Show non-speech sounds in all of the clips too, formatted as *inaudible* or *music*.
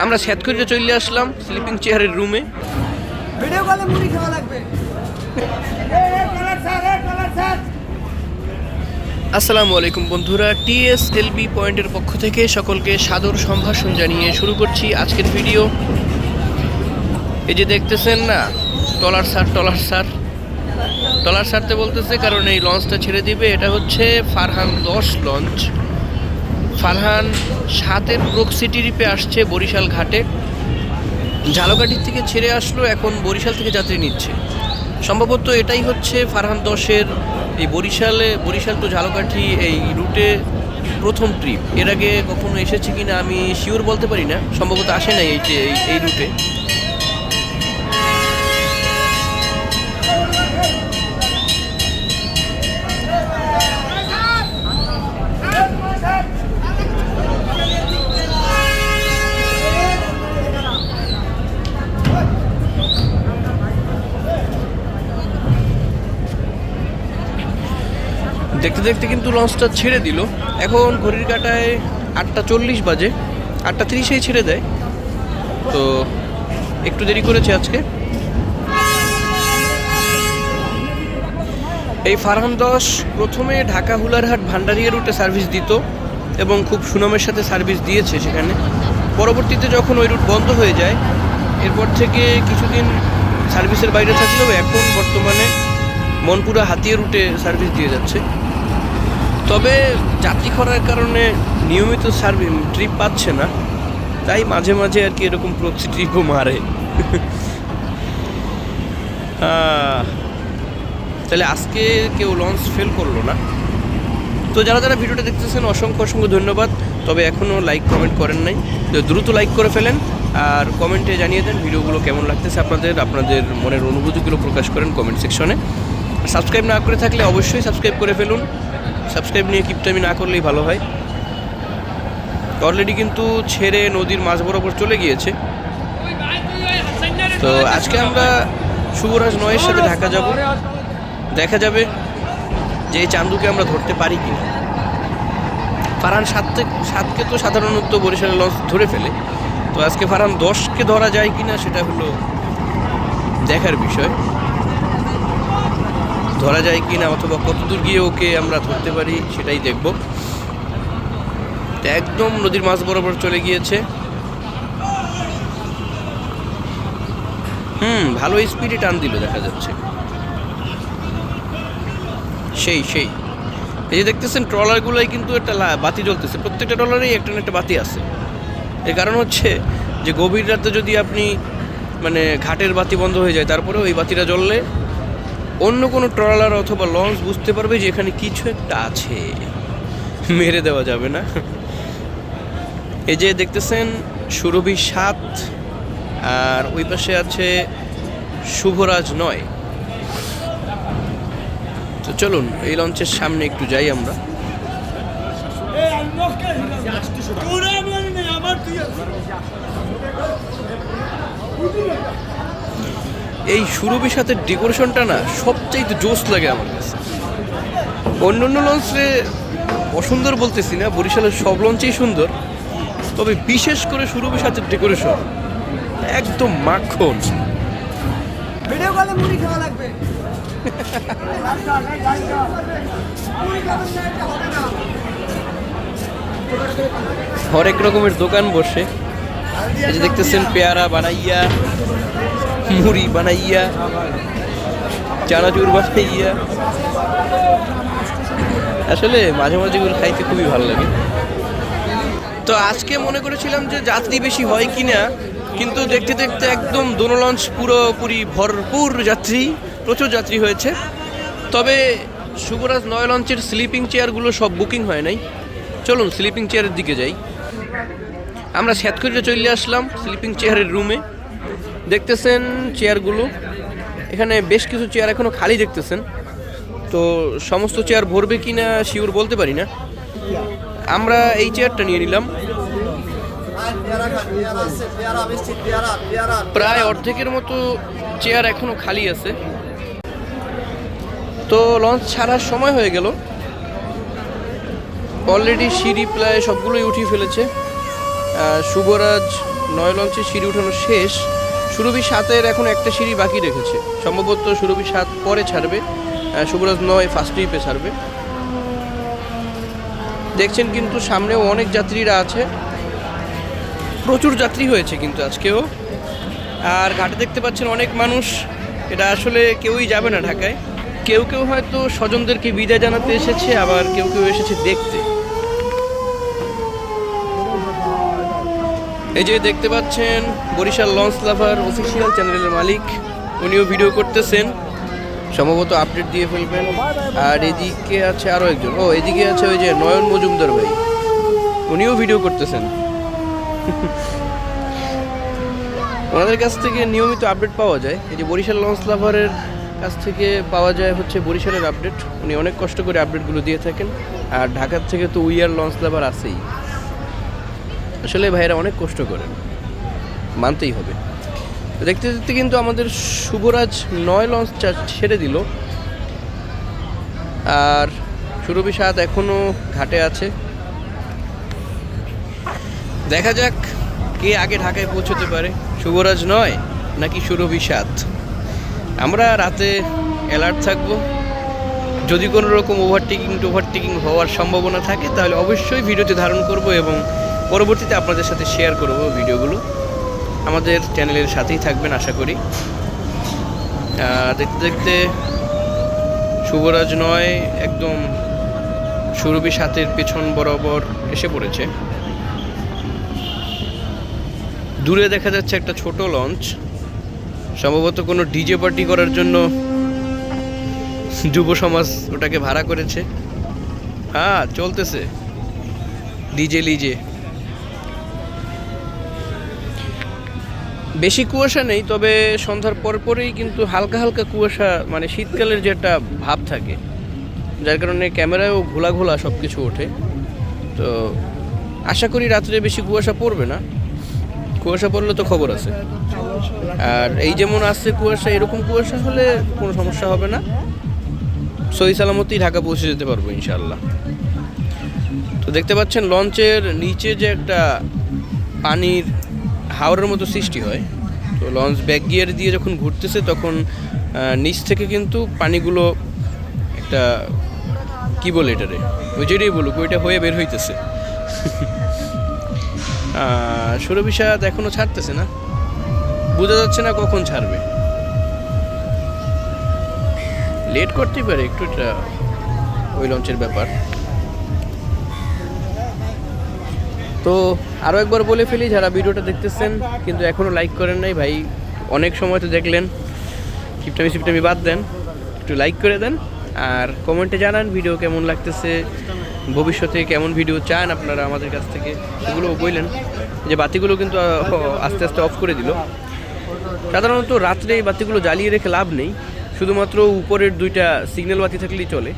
আমরা শ্যাতকরিতে চলে আসলাম স্লিপিং চেয়ারের রুমে ভিডিও কলে মুড়ি খাওয়া লাগবে। আসসালামু আলাইকুম বন্ধুরা টিএসএলবি পয়েন্টের পক্ষ থেকে সকলকে সাদর সম্ভাষণ জানিয়ে শুরু করছি আজকের ভিডিও এই যে দেখতেছেন না টলার সার টলার সার টলার সারতে বলতেছে কারণ এই লঞ্চটা ছেড়ে দিবে। এটা হচ্ছে ফারহান দশ লঞ্চ ফারহান সাতের প্রক্সিটি রিপে আসছে বরিশাল ঘাটে। ঝালকাঠির থেকে ছেড়ে আসলো, এখন বরিশাল থেকে যাত্রী নিচ্ছে। সম্ভবত এটাই হচ্ছে ফারহান দশের এই বরিশালে, বরিশাল টু ঝালকাঠি এই রুটে প্রথম ট্রিপ এর আগে কখনো এসেছে কিনা আমি শিওর বলতে পারি না, সম্ভবত আসে নাই এই- এই রুটে। দেখতে দেখতে কিন্তু লঞ্চটা ছেড়ে দিল। এখন ঘড়ির কাটায় আটটা চল্লিশ বাজে। আটটা তিরিশেই ছেড়ে দেয়। তো একটু দেরি করেছে আজকে। এই ফারহান দশ প্রথমে ঢাকা হুলারহাট ভান্ডারিয়া রুটে সার্ভিস দিত এবং খুব সুনামের সাথে সার্ভিস দিয়েছে সেখানে। পরবর্তীতে যখন ওই রুট বন্ধ হয়ে যায়, এরপর থেকে কিছুদিন সার্ভিসের বাইরে থাকলেও এখন বর্তমানে মনপুরা হাতিয়া রুটে সার্ভিস দিয়ে যাচ্ছে। তবে যাত্রী খরার কারণে নিয়মিত সার্ভিস ট্রিপ পাচ্ছে না। তাই মাঝে মাঝে আর কি এরকম প্রক্সি ট্রিপও মারে। তাহলে আজকে কেউ লঞ্চ ফেল করল না। তো যারা যারা ভিডিওটা দেখতেছেন, অসংখ্য অসংখ্য ধন্যবাদ। তবে এখনও লাইক কমেন্ট করেন নাই। দ্রুত লাইক করে ফেলেন আর কমেন্টে জানিয়ে দেন ভিডিওগুলো কেমন লাগতেছে আপনাদের আপনাদের মনের অনুভূতিগুলো প্রকাশ করেন কমেন্ট সেকশনে সাবস্ক্রাইব না করে থাকলে অবশ্যই সাবস্ক্রাইব করে ফেলুন। সাবস্ক্রাইব নিয়ে কিপটামি না করলেই ভালো হয়। অলরেডি কিন্তু ছেড়ে নদীর মাঝ বরাবর চলে গিয়েছে। তো আজকে আমরা শুভরাজ নয়ের সাথে ঢাকা যাব। দেখা যাবে যে এই চান্দুকে আমরা ধরতে পারি কি না ফারহান সাতকে সাতকে তো সাধারণত বরিশালের লঞ্চ ধরে ফেলে। তো আজকে ফারহান দশকে ধরা যায় কি না সেটা হলো দেখার বিষয়। ধরা যায় কি না অথবা কতদূর গিয়ে ওকে আমরা ধরতে পারি, সেটাই দেখব। একদম নদীর মাছ বরাবর চলে গিয়েছে। হুম, ভালো স্পিডে টান দিল, দেখা যাচ্ছে। সেই সেই। এই যে দেখতেছেন, ট্রলারগুলোই কিন্তু একটা বাতি জ্বলতেছে। প্রত্যেকটা ট্রলারেই একটা না একটা বাতি আছে। এর কারণ হচ্ছে যে গভীর রাতে যদি আপনি মানে ঘাটের বাতি বন্ধ হয়ে যায় তারপরে ওই বাতিটা জ্বললে অন্য কোনো ট্রলার অথবা লঞ্চ বুঝতে পারবে যে এখানে কিছু একটা আছে। মেরে দেওয়া যাবে না। এই যে দেখতেছেন, সুরভি সাত, আর ওই পাশে আছে শুভরাজ নয়। তো চলুন, এই লঞ্চের সামনে একটু যাই আমরা। এই সুরভির সাথে ডেকোরেশনটা না সবচাইতে জোস লাগে আমার কাছে। অন্য অন্য লঞ্চে অসুন্দর বলতেছি না বরিশালের সব লঞ্চেই সুন্দর তবে বিশেষ করে সুরভির সাথে ডেকোরেশন একদম মাখন। ভিডিও কলে মুড়ি খাওয়া লাগবে। হরেক রকমের দোকান বসে। এই যে দেখতেছেন পেয়ারা বানাইয়া। মুড়ি বানাইয়া, চানাচুর বানাইয়া। আসলে মাঝে মাঝে এগুলো খাইতে খুবই ভালো লাগে। তো আজকে মনে করেছিলাম যে যাত্রী বেশি হয় কিনা, কিন্তু দেখতে দেখতে একদম দোনো লঞ্চ পুরোপুরি ভরপুর যাত্রী, প্রচুর যাত্রী হয়েছে। তবে শুভরাজ নয় লঞ্চের স্লিপিং চেয়ারগুলো সব বুকিং হয় নাই। চলুন স্লিপিং চেয়ারের দিকে যাই। আমরা শ্যাতকরিতে চলে আসলাম স্লিপিং চেয়ারের রুমে দেখতেছেন চেয়ারগুলো। এখানে বেশ কিছু চেয়ার এখনও খালি দেখতেছেন। তো সমস্ত চেয়ার ভরবে কি না শিওর বলতে পারি না। আমরা এই চেয়ারটা নিয়ে নিলাম। প্রায় অর্ধেকের মতো চেয়ার এখনও খালি আছে। তো লঞ্চ ছাড়ার সময় হয়ে গেল। অলরেডি সিঁড়ি প্রায় সবগুলোই উঠিয়ে ফেলেছে। শুভরাজ নয় লঞ্চে সিঁড়ি উঠানো শেষ। সুরভি সাতের এখন একটা সিঁড়ি বাকি রেখেছে। সম্ভবত সুরভি সাত পরে ছাড়বে শুভরাজ নয় ফার্স্ট ট্রিপে ছাড়বে। দেখছেন কিন্তু সামনেও অনেক যাত্রীরা আছে। প্রচুর যাত্রী হয়েছে কিন্তু আজকেও। আর ঘাটে দেখতে পাচ্ছেন অনেক মানুষ, এটা আসলে কেউই যাবে না ঢাকায়। কেউ কেউ হয়তো স্বজনদেরকে বিদায় জানাতে এসেছে, আবার কেউ কেউ এসেছে দেখতে। এই যে দেখতে পাচ্ছেন বরিশাল লঞ্চ লাভার অফিসিয়াল চ্যানেলের মালিক। উনিও ভিডিও করতেছেন। সম্ভবত আপডেট দিয়ে ফেলবেন। আর এদিকে আছে আরও একজন। ও, এদিকে আছে ওই যে নয়ন মজুমদার ভাই। উনিও ভিডিও করতেছেন। ওনাদের কাছ থেকে নিয়মিত আপডেট পাওয়া যায়। এই যে বরিশাল লঞ্চ লাভারের কাছ থেকে পাওয়া যায় হচ্ছে বরিশালের আপডেট উনি অনেক কষ্ট করে আপডেটগুলো দিয়ে থাকেন। আর ঢাকার থেকে তো উইয়ার লঞ্চ লাভার আছেই। আসলে ভাইয়েরা অনেক কষ্ট করেন। মানতেই হবে। দেখতে দেখতে কিন্তু আমাদের শুভরাজ নয় লঞ্চ চা- ছেড়ে দিল। আর সুরভি সাত এখনও ঘাটে আছে। দেখা যাক কে আগে ঢাকায় পৌঁছতে পারে। শুভরাজ নয়, নাকি সুরভি সাত আমরা রাতে অ্যালার্ট থাকব। যদি কোনো রকম ওভারটেকিং ওভারটেকিং হওয়ার সম্ভাবনা থাকে, তাহলে অবশ্যই ভিডিওতে ধারণ করব এবং পরবর্তীতে আপনাদের সাথে শেয়ার করব ভিডিওগুলো। আমাদের চ্যানেলের সাথেই থাকবেন, আশা করি। দেখতে দেখতে শুভরাজ নয়, একদম সুরভি সাতের পেছন বরাবর এসে পড়েছে। দূরে দেখা যাচ্ছে একটা ছোট লঞ্চ সম্ভবত কোনো ডিজে পার্টি করার জন্য যুব সমাজ ওটাকে ভাড়া করেছে। হ্যাঁ চলতেছে। ডিজে লিজে বেশি কুয়াশা নেই, তবে সন্ধ্যার পর পরেই কিন্তু হালকা হালকা কুয়াশা মানে শীতকালের যে একটা ভাব থাকে। যার কারণে ক্যামেরায়ও ঘোলা ঘোলা সব কিছু ওঠে। তো আশা করি রাত্রে বেশি কুয়াশা পড়বে না। কুয়াশা পড়লে তো খবর আছে। আর এই যেমন আসছে কুয়াশা, এরকম কুয়াশা হলে কোনো সমস্যা হবে না। সহি সালামতেই ঢাকা পৌঁছে যেতে পারব ইনশাল্লাহ তো দেখতে পাচ্ছেন, লঞ্চের নিচে যে একটা পানির হাওড়ের মতো সৃষ্টি হয়। তো লঞ্চ ব্যাক গিয়ার দিয়ে যখন ঘুরতেছে তখন নিচ থেকে কিন্তু পানিগুলো একটা, কি বলে এটারে? ওই যেটাই বলুক, ওইটা হয়ে বের হইতেছে। *laughs* সুরভিষাদ এখনও ছাড়তেছে না। বোঝা যাচ্ছে না কখন ছাড়বে। লেট করতেই পারে, একটু ওই লঞ্চের ব্যাপার। তো আরও একবার বলে ফেলি, যারা ভিডিওটা দেখতেছেন, কিন্তু এখনও লাইক করেন নাই, ভাই, অনেক সময় তো দেখলেন। কিপটামি সিপটামি বাদ দেন, একটু লাইক করে দেন, আর কমেন্টে জানান ভিডিও কেমন লাগতেছে, ভবিষ্যতে কেমন ভিডিও চান আপনারা আমাদের কাছ থেকে সেগুলো বললেন। যে বাতিগুলো কিন্তু আস্তে আস্তে অফ করে দিল। সাধারণত রাত্রে এই বাতিগুলো জ্বালিয়ে রেখে লাভ নেই, শুধুমাত্র উপরের দুইটা সিগন্যাল বাতি থাকলেই চলে।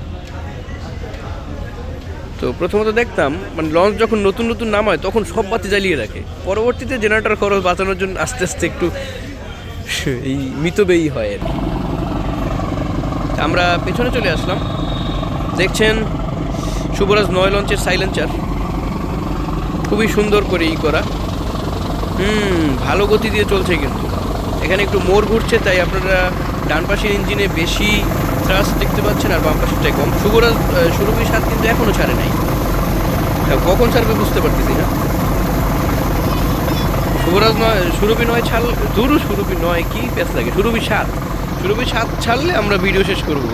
তো প্রথমত দেখতাম মানে লঞ্চ যখন নতুন নতুন নামায় তখন সব বাতি জ্বালিয়ে রাখে। পরবর্তীতে জেনারেটর খরচ বাঁচানোর জন্য আস্তে আস্তে একটু *laughs* এই মিতব্যয়ী হয় আর কি। আমরা পেছনে চলে আসলাম। দেখছেন, শুভরাজ নয় লঞ্চের সাইলেন্সার খুবই সুন্দর করে ই করা। হুম, ভালো গতি দিয়ে চলছে কিন্তু। এখানে একটু মোড় ঘুরছে, তাই আপনারা ডান পাশের ইঞ্জিনে বেশি থ্রাস্ট দেখতে পাচ্ছেন আর বাম পাশেরটাই কম শুভরাজ সুরভি সাত কিন্তু এখনও ছাড়ে নাই। কখন ছাড়বে বুঝতে পারতেছি না। শুভরাজ নয়, সুরভি নয় ছাড় দুরু, সুরভি নয় কি প্যাস লাগে। সুরভি সাত। সুরভি সাত ছাড়লে আমরা ভিডিও শেষ করব।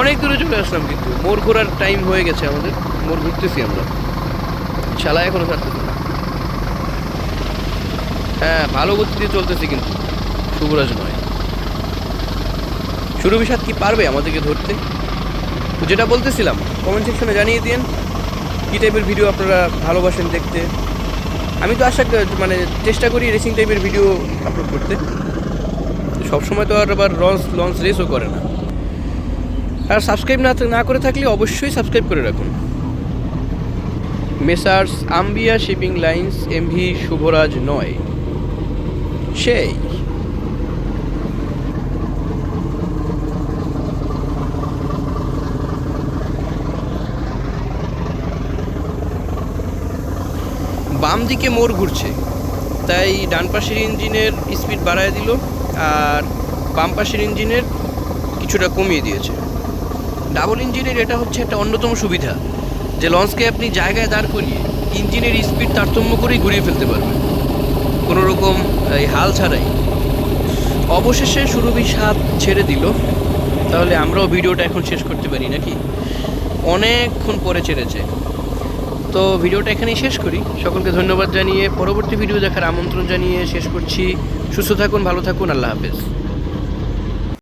অনেক দূরে চলে আসলাম কিন্তু। মোর ঘোরার টাইম হয়ে গেছে আমাদের। মোর ঘুরতেছি আমরা। শালা এখনও ছাড়তেছি না। হ্যাঁ ভালো গতি দিয়ে চলতেছে কিন্তু। শুভরাজ নয়। সুরভি সাত কি পারবে আমাদেরকে ধরতে? যেটা বলতেছিলাম কমেন্ট সেকশনে জানিয়ে দিন কী টাইপের ভিডিও আপনারা ভালোবাসেন দেখতে। আমি তো আশা মানে চেষ্টা করি রেসিং টাইপের ভিডিও আপলোড করতে। সবসময় তো আর আবার লঞ্চ লঞ্চ রেসও করে না। আর সাবস্ক্রাইব না না করে থাকলে অবশ্যই সাবস্ক্রাইব করে রাখুন। মেসার্স, আম্বিয়া, শিপিং লাইন্স, এমভি, শুভরাজ নয়। সেই। বাম দিকে মোড় ঘুরছে। তাই ডান পাশের ইঞ্জিনের স্পিড বাড়ায় দিল আর বাম পাশের ইঞ্জিনের কিছুটা কমিয়ে দিয়েছে। ডাবল ইঞ্জিনের এটা হচ্ছে একটা অন্যতম সুবিধা যে লঞ্চকে আপনি জায়গায় দাঁড় করিয়ে ইঞ্জিনের স্পিড তারতম্য করেই ঘুরিয়ে ফেলতে পারবেন। কোনো রকম এই হাল ছাড়াই। অবশেষে সুরভি সাত ছেড়ে দিল। তাহলে আমরাও ভিডিওটা এখন শেষ করতে পারি নাকি? অনেকক্ষণ পরে ছেড়েছে। তো ভিডিওটা এখানেই শেষ করি। সকলকে ধন্যবাদ জানিয়ে পরবর্তী ভিডিও দেখার আমন্ত্রণ জানিয়ে শেষ করছি। সুস্থ থাকুন, ভালো থাকুন, আল্লাহ হাফেজ।